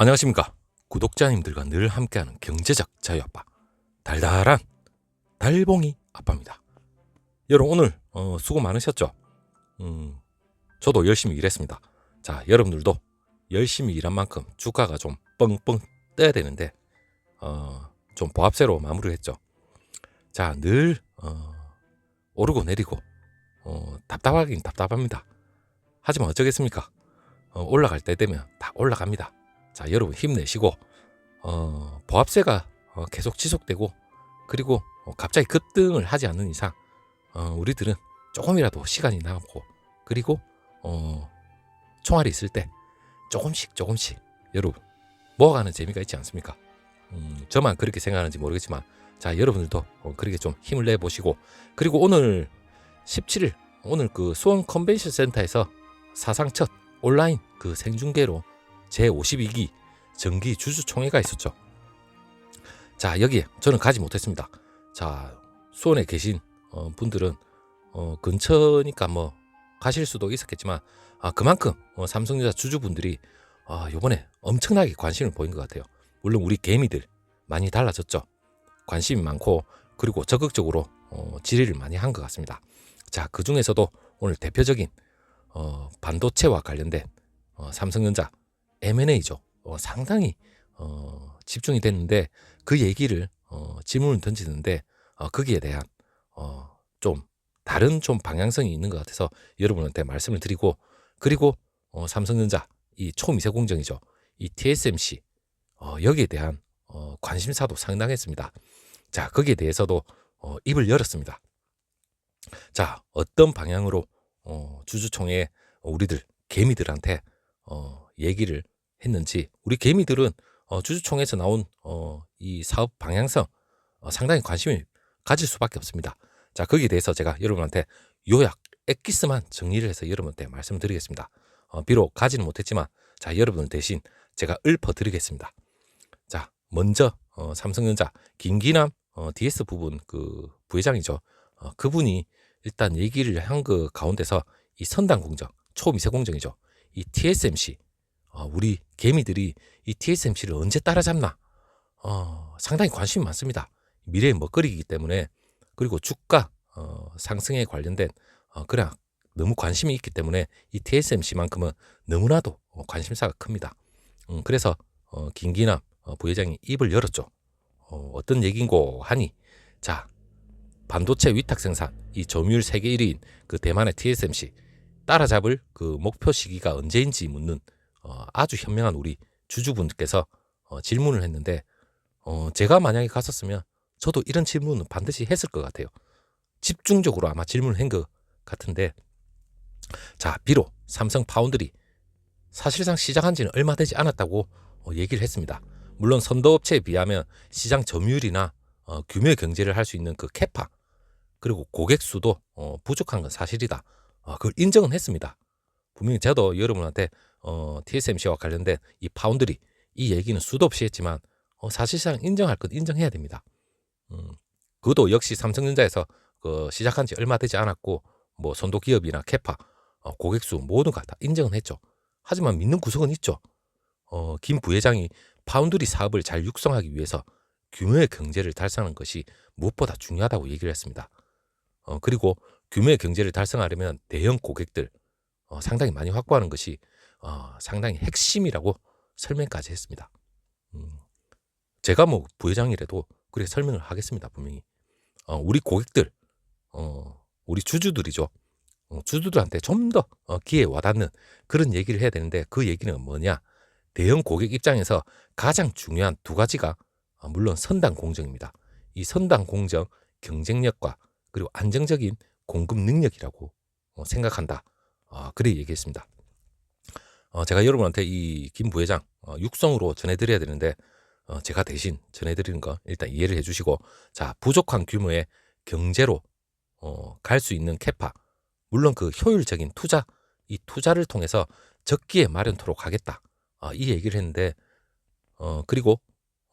안녕하십니까. 구독자님들과 늘 함께하는 경제적 자유아빠 달달한 달봉이 아빠입니다. 여러분 오늘 어, 수고 많으셨죠? 음, 저도 열심히 일했습니다. 자 여러분들도 열심히 일한 만큼 주가가 좀 뻥뻥 떠야 되는데 어, 좀 보합세로 마무리를 했죠. 자늘 어, 오르고 내리고 어, 답답하긴 답답합니다. 하지만 어쩌겠습니까? 어, 올라갈 때 되면 다 올라갑니다 자, 여러분 힘내시고 어, 보합세가 어, 계속 지속되고 그리고 어, 갑자기 급등을 하지 않는 이상 어, 우리들은 조금이라도 시간이 남고 그리고 어, 총알이 있을 때 조금씩 조금씩 여러분 모아가는 재미가 있지 않습니까? 음, 저만 그렇게 생각하는지 모르겠지만 자 여러분들도 어, 그렇게 좀 힘을 내 보시고 그리고 오늘 17일 오늘 그 수원 컨벤션 센터에서 사상 첫 온라인 그 생중계로 제52기 정기 주주총회가 있었죠. 자, 여기에 저는 가지 못했습니다. 자, 수원에 계신 어, 분들은 어, 근처니까 뭐 가실 수도 있었겠지만 아, 그만큼 어, 삼성전자 주주분들이 아, 요번에 엄청나게 관심을 보인 것 같아요. 물론 우리 개미들 많이 달라졌죠. 관심이 많고 그리고 적극적으로 어, 질의를 많이 한 것 같습니다. 자, 그 중에서도 오늘 대표적인 어, 반도체와 관련된 어, 삼성전자 M&A죠. 어, 상당히 어, 집중이 됐는데 그 얘기를 어, 질문을 던지는데 어, 거기에 대한 어, 좀 다른 좀 방향성이 있는 것 같아서 여러분한테 말씀을 드리고 그리고 어, 삼성전자 이 초미세 공정이죠. 이 TSMC 어, 여기에 대한 어, 관심사도 상당했습니다. 자 거기에 대해서도 어, 입을 열었습니다. 자 어떤 방향으로 어, 주주총회 우리들 개미들한테 어, 얘기를 했는지 우리 개미들은 어, 주주총회에서 나온 어, 이 사업 방향성 어, 상당히 관심을 가질 수밖에 없습니다. 자 거기에 대해서 제가 여러분한테 요약 엑기스만 정리를 해서 여러분한테 말씀드리겠습니다. 어, 비록 가지는 못했지만 자 여러분 대신 제가 읊어드리겠습니다. 자 먼저 어, 삼성전자 김기남 어, DS 부분 그 부회장이죠. 어, 그분이 일단 얘기를 한 그 가운데서 이 선단 공정 초미세 공정이죠. 이 TSMC 어, 우리 개미들이 이 TSMC를 언제 따라잡나 어, 상당히 관심이 많습니다. 미래의 먹거리이기 때문에 그리고 주가 어, 상승에 관련된 어, 그냥 너무 관심이 있기 때문에 이 TSMC만큼은 너무나도 어, 관심사가 큽니다. 음, 그래서 어, 김기남 어, 부회장이 입을 열었죠. 어, 어떤 얘긴고 하니 자 반도체 위탁 생산 이 점유율 세계 1위인 그 대만의 TSMC 따라잡을 그 목표 시기가 언제인지 묻는 어, 아주 현명한 우리 주주분께서 어, 질문을 했는데 어, 제가 만약에 갔었으면 저도 이런 질문은 반드시 했을 것 같아요. 집중적으로 아마 질문을 한 것 같은데 자 비록 삼성 파운드리 사실상 시작한 지는 얼마 되지 않았다고 어, 얘기를 했습니다. 물론 선도업체에 비하면 시장 점유율이나 어, 규모의 경제를 할 수 있는 그 캐파 그리고 고객 수도 어, 부족한 건 사실이다. 어, 그걸 인정은 했습니다. 분명히 저도 여러분한테 어, TSMC와 관련된 이 파운드리 이 얘기는 수도 없이 했지만 어, 사실상 인정할 건 인정해야 됩니다. 음, 그것도 역시 삼성전자에서 그 시작한 지 얼마 되지 않았고 뭐 선도 기업이나 캐파 어, 고객 수 모두가 다 인정은 했죠. 하지만 믿는 구석은 있죠. 어, 김 부회장이 파운드리 사업을 잘 육성하기 위해서 규모의 경제를 달성하는 것이 무엇보다 중요하다고 얘기를 했습니다. 어, 그리고 규모의 경제를 달성하려면 대형 고객들 어, 상당히 많이 확보하는 것이 어, 상당히 핵심이라고 설명까지 했습니다. 음, 제가 뭐 부회장이라도 그렇게 설명을 하겠습니다. 분명히 어, 우리 고객들, 어, 우리 주주들이죠. 어, 주주들한테 좀더 어, 귀에 와닿는 그런 얘기를 해야 되는데 그 얘기는 뭐냐? 대형 고객 입장에서 가장 중요한 두 가지가 어, 물론 선당 공정입니다. 이 선당 공정 경쟁력과 그리고 안정적인 공급 능력이라고 어, 생각한다. 어, 그래 얘기했습니다. 어, 제가 여러분한테 이 김 부회장 어, 육성으로 전해드려야 되는데 어, 제가 대신 전해드리는 거 일단 이해를 해주시고 자 부족한 규모의 경제로 어, 갈 수 있는 캐파 물론 그 효율적인 투자 이 투자를 통해서 적기에 마련토록 하겠다 어, 이 얘기를 했는데 어, 그리고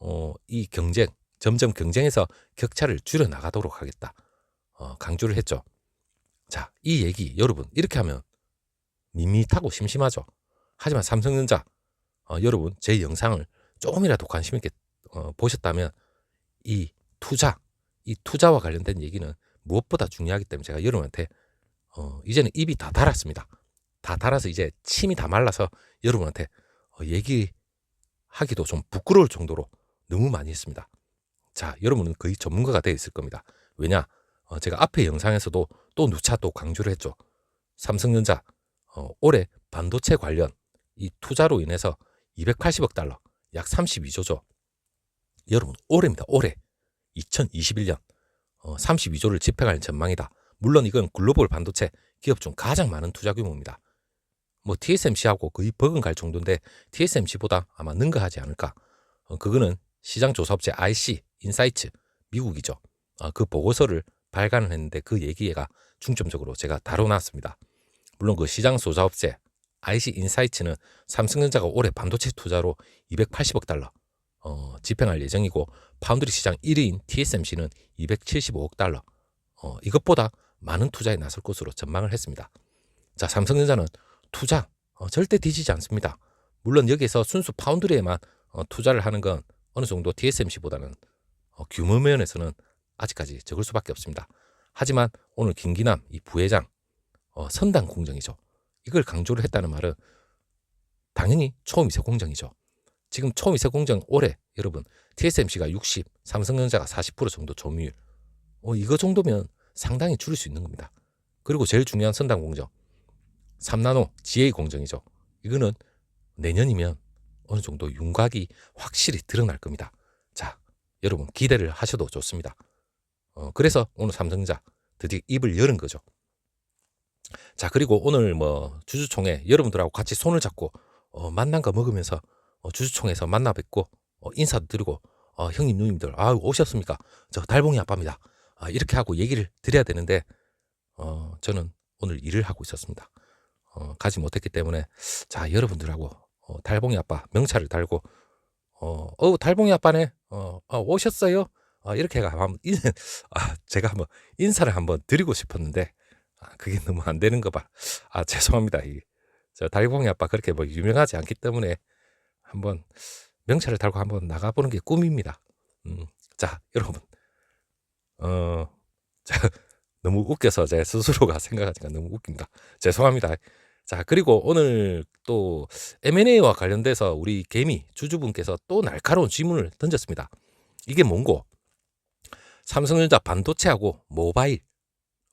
어, 이 경쟁 점점 경쟁에서 격차를 줄여 나가도록 하겠다 어, 강조를 했죠. 자, 이 얘기 여러분 이렇게 하면 밋밋하고 심심하죠. 하지만 삼성전자 어, 여러분 제 영상을 조금이라도 관심 있게 어, 보셨다면 이 투자, 이 투자와 관련된 얘기는 무엇보다 중요하기 때문에 제가 여러분한테 어, 이제는 입이 다 달았습니다. 다 달아서 이제 침이 다 말라서 여러분한테 어, 얘기하기도 좀 부끄러울 정도로 너무 많이 했습니다. 자, 여러분은 거의 전문가가 되어 있을 겁니다. 왜냐? 어, 제가 앞에 영상에서도 또 누차 또 강조를 했죠. 삼성전자 어, 올해 반도체 관련 이 투자로 인해서 280억 달러, 약 32조죠. 여러분, 올해입니다. 올해. 2021년 어, 32조를 집행할 전망이다. 물론 이건 글로벌 반도체 기업 중 가장 많은 투자 규모입니다. 뭐 TSMC하고 거의 버금갈 정도인데 TSMC보다 아마 능가하지 않을까. 어, 그거는 시장 조사업체 IC 인사이츠 미국이죠. 어, 그 보고서를 발간을 했는데 그 얘기가 중점적으로 제가 다뤄놨습니다. 물론 그 시장 조사업체 IC 인사이츠는 삼성전자가 올해 반도체 투자로 280억 달러 어, 집행할 예정이고 파운드리 시장 1위인 TSMC는 275억 달러 어, 이것보다 많은 투자에 나설 것으로 전망을 했습니다. 자 삼성전자는 투자 어, 절대 뒤지지 않습니다. 물론 여기서 순수 파운드리에만 어, 투자를 하는 건 어느 정도 TSMC보다는 어, 규모 면에서는 아직까지 적을 수밖에 없습니다. 하지만 오늘 김기남 이 부회장 어, 선당 공정이죠. 이걸 강조를 했다는 말은 당연히 초미세 공정이죠. 지금 초미세 공정 올해 여러분 TSMC가 60, 삼성전자가 40% 정도 점유율. 어, 이거 정도면 상당히 줄일 수 있는 겁니다. 그리고 제일 중요한 선당 공정 3나노 GA 공정이죠. 이거는 내년이면 어느 정도 윤곽이 확실히 드러날 겁니다. 자, 여러분 기대를 하셔도 좋습니다. 어, 그래서 오늘 삼성전자 드디어 입을 열은 거죠. 자, 그리고 오늘 뭐 주주총회 여러분들하고 같이 손을 잡고 어, 만난 거 먹으면서 어, 주주총회에서 만나 뵙고 어, 인사도 드리고 어, 형님 누님들 아 오셨습니까? 저 달봉이 아빠입니다. 아, 이렇게 하고 얘기를 드려야 되는데 어, 저는 오늘 일을 하고 있었습니다. 어, 가지 못했기 때문에 자 여러분들하고 어, 달봉이 아빠 명찰을 달고 어, 어 달봉이 아빠네 어, 어 오셨어요? 어, 이렇게 가 한번 인, 아, 제가 한번 인사를 한번 드리고 싶었는데 아, 그게 너무 안 되는 거 봐. 아 죄송합니다. 이, 저 달봉이 아빠 그렇게 뭐 유명하지 않기 때문에 한번 명찰을 달고 한번 나가보는 게 꿈입니다. 음, 자 여러분 어, 자, 너무 웃겨서 제 스스로가 생각하니까 너무 웃깁니다. 죄송합니다. 자, 그리고 오늘 또 M&A와 관련돼서 우리 개미 주주분께서 또 날카로운 질문을 던졌습니다. 이게 뭔고? 삼성전자 반도체하고 모바일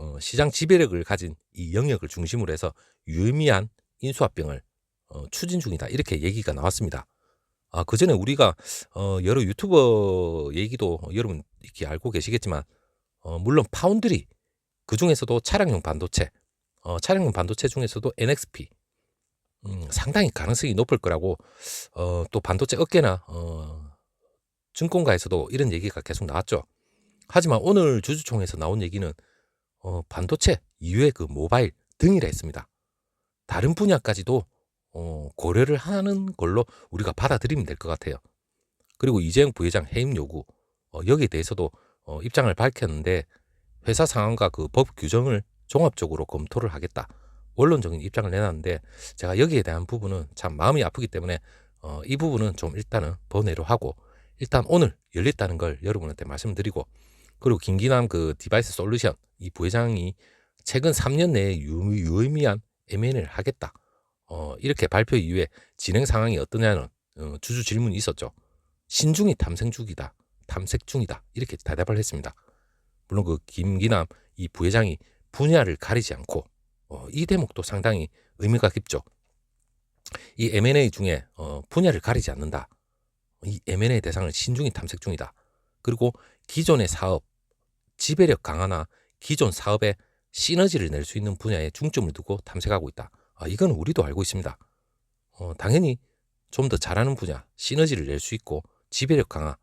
어, 시장 지배력을 가진 이 영역을 중심으로 해서 유의미한 인수합병을 어, 추진 중이다. 이렇게 얘기가 나왔습니다. 아, 그 전에 우리가 어, 여러 유튜버 얘기도 여러분 이렇게 알고 계시겠지만 어, 물론 파운드리 그 중에서도 차량용 반도체 어, 차량용 반도체 중에서도 NXP 음, 상당히 가능성이 높을 거라고 어, 또 반도체 업계나 어, 증권가에서도 이런 얘기가 계속 나왔죠. 하지만 오늘 주주총회에서 나온 얘기는 어, 반도체 이외의 그 모바일 등이라 했습니다. 다른 분야까지도 어, 고려를 하는 걸로 우리가 받아들이면 될 것 같아요. 그리고 이재용 부회장 해임 요구 어, 여기에 대해서도 어, 입장을 밝혔는데 회사 상황과 그 법 규정을 종합적으로 검토를 하겠다. 원론적인 입장을 내놨는데 제가 여기에 대한 부분은 참 마음이 아프기 때문에 어, 이 부분은 좀 일단은 번외로 하고 일단 오늘 열렸다는 걸 여러분한테 말씀드리고 그리고 김기남 그 디바이스 솔루션 이 부회장이 최근 3년 내에 유, 유의미한 M&A를 하겠다. 어, 이렇게 발표 이후에 진행 상황이 어떠냐는 어, 주주 질문이 있었죠. 신중히 탐색 중이다. 탐색 중이다. 이렇게 대답을 했습니다. 물론 그 김기남 이 부회장이 분야를 가리지 않고 어, 이 대목도 상당히 의미가 깊죠. 이 M&A 중에 어, 분야를 가리지 않는다. 이 M&A 대상을 신중히 탐색 중이다. 그리고 기존의 사업 지배력 강화나 기존 사업에 시너지를 낼 수 있는 분야에 중점을 두고 탐색하고 있다. 아, 이건 우리도 알고 있습니다. 어, 당연히 좀 더 잘하는 분야, 시너지를 낼 수 있고 지배력 강화.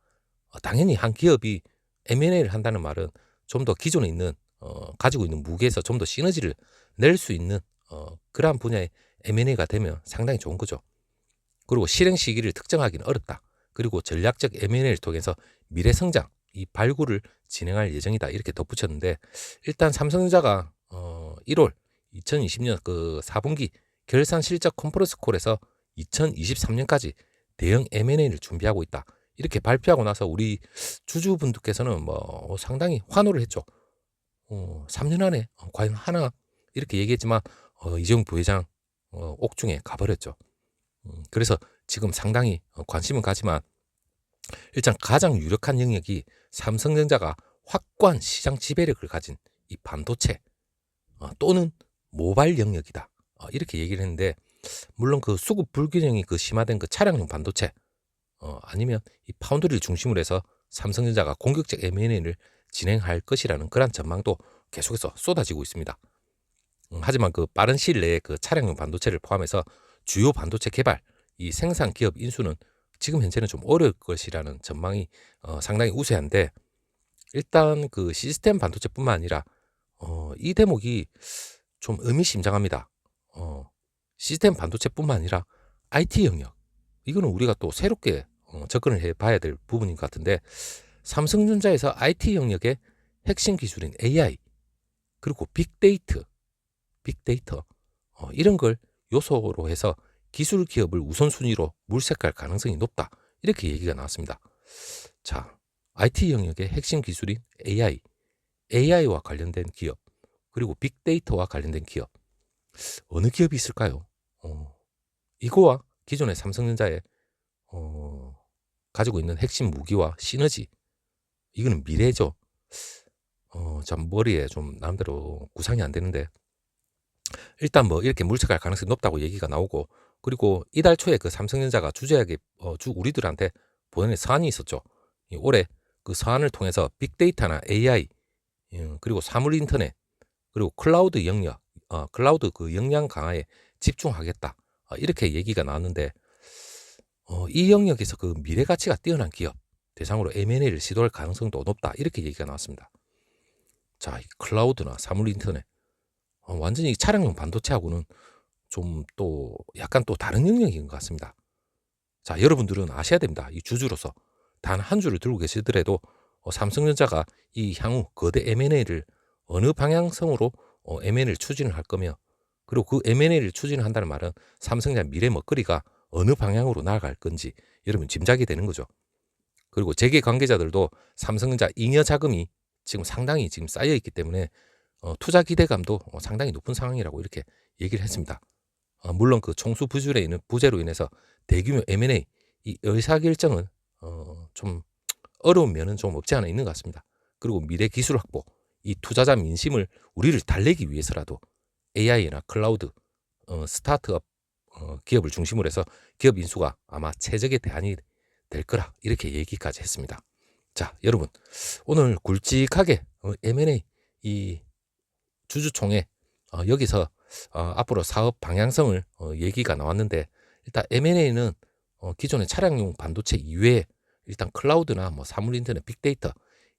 어, 당연히 한 기업이 M&A를 한다는 말은 좀 더 기존에 있는 어, 가지고 있는 무게에서 좀 더 시너지를 낼 수 있는 어, 그러한 분야의 M&A가 되면 상당히 좋은 거죠. 그리고 실행 시기를 특정하기는 어렵다. 그리고 전략적 M&A를 통해서 미래 성장, 이 발굴을 진행할 예정이다. 이렇게 덧붙였는데 일단 삼성전자가 어, 1월 2020년 그 4분기 결산 실적 컨퍼런스 콜에서 2023년까지 대형 M&A를 준비하고 있다. 이렇게 발표하고 나서 우리 주주분들께서는 뭐 상당히 환호를 했죠. 어, 3년 안에 어, 과연 하나 이렇게 얘기했지만 어, 이재용 부회장 어, 옥중에 가버렸죠. 음, 그래서 지금 상당히 어, 관심은 가지만 일단 가장 유력한 영역이 삼성전자가 확고한 시장 지배력을 가진 이 반도체 어, 또는 모바일 영역이다. 어, 이렇게 얘기를 했는데 물론 그 수급 불균형이 그 심화된 그 차량용 반도체 어, 아니면 이 파운드리를 중심으로 해서 삼성전자가 공격적 M&A를 진행할 것이라는 그런 전망도 계속해서 쏟아지고 있습니다. 음, 하지만 그 빠른 시일 내에 그 차량용 반도체를 포함해서 주요 반도체 개발, 이 생산 기업 인수는 지금 현재는 좀 어려울 것이라는 전망이 어, 상당히 우세한데 일단 그 시스템 반도체뿐만 아니라 어, 이 대목이 좀 의미심장합니다. 어, 시스템 반도체뿐만 아니라 IT 영역 이거는 우리가 또 새롭게 어, 접근을 해봐야 될 부분인 것 같은데 삼성전자에서 IT 영역의 핵심 기술인 AI 그리고 빅데이터, 빅데이터 어, 이런 걸 요소로 해서 기술 기업을 우선순위로 물색할 가능성이 높다 이렇게 얘기가 나왔습니다. 자, IT 영역의 핵심 기술인 AI, AI와 관련된 기업 그리고 빅데이터와 관련된 기업 어느 기업이 있을까요? 어, 이거와 기존의 삼성전자의 어, 가지고 있는 핵심 무기와 시너지 이거는 미래죠. 어, 참 머리에 좀 나름대로 구상이 안 되는데 일단 뭐 이렇게 물색할 가능성이 높다고 얘기가 나오고 그리고 이달 초에 그 삼성전자가 주제하게 어, 주 우리들한테 보내는 사안이 있었죠. 이 올해 그 사안을 통해서 빅데이터나 AI 음, 그리고 사물 인터넷 그리고 클라우드 영역 어, 클라우드 그 역량 강화에 집중하겠다 어, 이렇게 얘기가 나왔는데 어, 이 영역에서 그 미래 가치가 뛰어난 기업 대상으로 M&A를 시도할 가능성도 높다 이렇게 얘기가 나왔습니다. 자, 이 클라우드나 사물 인터넷 어, 완전히 차량용 반도체하고는 좀 또 약간 또 다른 영역인 것 같습니다. 자, 여러분들은 아셔야 됩니다. 이 주주로서 단 한 주를 들고 계시더라도 어, 삼성전자가 이 향후 거대 M&A를 어느 방향성으로 어, M&A를 추진을 할 거며 그리고 그 M&A를 추진한다는 말은 삼성전자 미래 먹거리가 어느 방향으로 나아갈 건지 여러분 짐작이 되는 거죠. 그리고 재계 관계자들도 삼성전자 잉여 자금이 지금 상당히 지금 쌓여 있기 때문에 어, 투자 기대감도 어, 상당히 높은 상황이라고 이렇게 얘기를 했습니다. 어, 물론 그 총수 부실에 있는 부재로 인해서 대규모 M&A 이 의사결정은 어, 좀 어려운 면은 좀 없지 않아 있는 것 같습니다. 그리고 미래 기술 확보, 이 투자자 민심을 우리를 달래기 위해서라도 AI나 클라우드, 어, 스타트업 어, 기업을 중심으로 해서 기업 인수가 아마 최적의 대안이 될 거라 이렇게 얘기까지 했습니다. 자, 여러분 오늘 굵직하게 어, M&A 이 주주총회 어, 여기서 어, 앞으로 사업 방향성을 어, 얘기가 나왔는데 일단 M&A는 어, 기존의 차량용 반도체 이외에 일단 클라우드나 뭐 사물 인터넷 빅데이터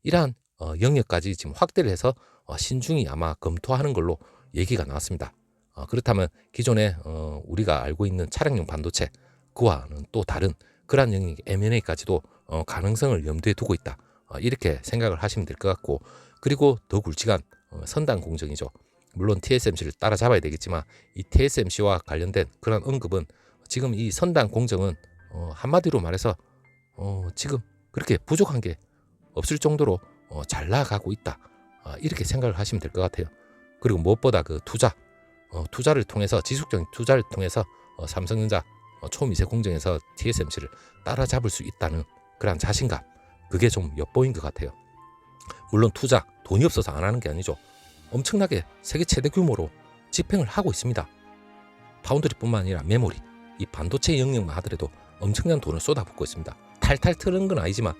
이러한 어, 영역까지 지금 확대를 해서 어, 신중히 아마 검토하는 걸로 얘기가 나왔습니다. 어, 그렇다면 기존에 어, 우리가 알고 있는 차량용 반도체 그와는 또 다른 그러한 영역 M&A까지도 어, 가능성을 염두에 두고 있다. 어, 이렇게 생각을 하시면 될 것 같고 그리고 더 굵직한 어, 선단 공정이죠. 물론 TSMC를 따라잡아야 되겠지만 이 TSMC와 관련된 그런 언급은 지금 이 선단 공정은 어, 한마디로 말해서 어, 지금 그렇게 부족한 게 없을 정도로 어, 잘 나가고 있다. 어, 이렇게 생각을 하시면 될 것 같아요. 그리고 무엇보다 그 투자, 어, 투자를 통해서 지속적인 투자를 통해서 어, 삼성전자 어, 초미세 공정에서 TSMC를 따라잡을 수 있다는 그러한 자신감, 그게 좀 엿보인 것 같아요. 물론 투자, 돈이 없어서 안 하는 게 아니죠. 엄청나게 세계 최대 규모로 집행을 하고 있습니다. 파운드리뿐만 아니라 메모리, 이 반도체 영역만 하더라도 엄청난 돈을 쏟아붓고 있습니다. 탈탈 트는 건 아니지만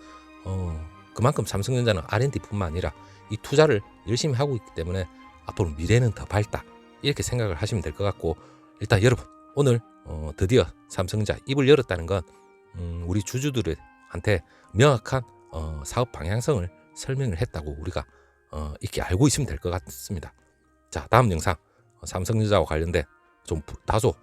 어, 그만큼 삼성전자는 R&D뿐만 아니라 이 투자를 열심히 하고 있기 때문에 앞으로 미래는 더 밝다 이렇게 생각을 하시면 될 것 같고 일단 여러분 오늘 어, 드디어 삼성전자 입을 열었다는 건 음, 우리 주주들한테 명확한 어, 사업 방향성을 설명을 했다고 우리가 어, 이렇게 알고 있으면 될 것 같습니다. 자 다음 영상 어, 삼성전자와 관련된 좀 부- 다소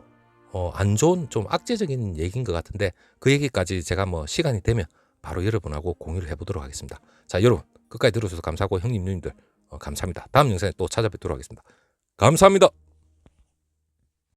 어, 안 좋은 좀 악재적인 얘기인 것 같은데 그 얘기까지 제가 뭐 시간이 되면 바로 여러분하고 공유를 해보도록 하겠습니다. 자 여러분 끝까지 들어주셔서 감사하고 형님 누님들 어, 감사합니다. 다음 영상에 또 찾아뵙도록 하겠습니다. 감사합니다.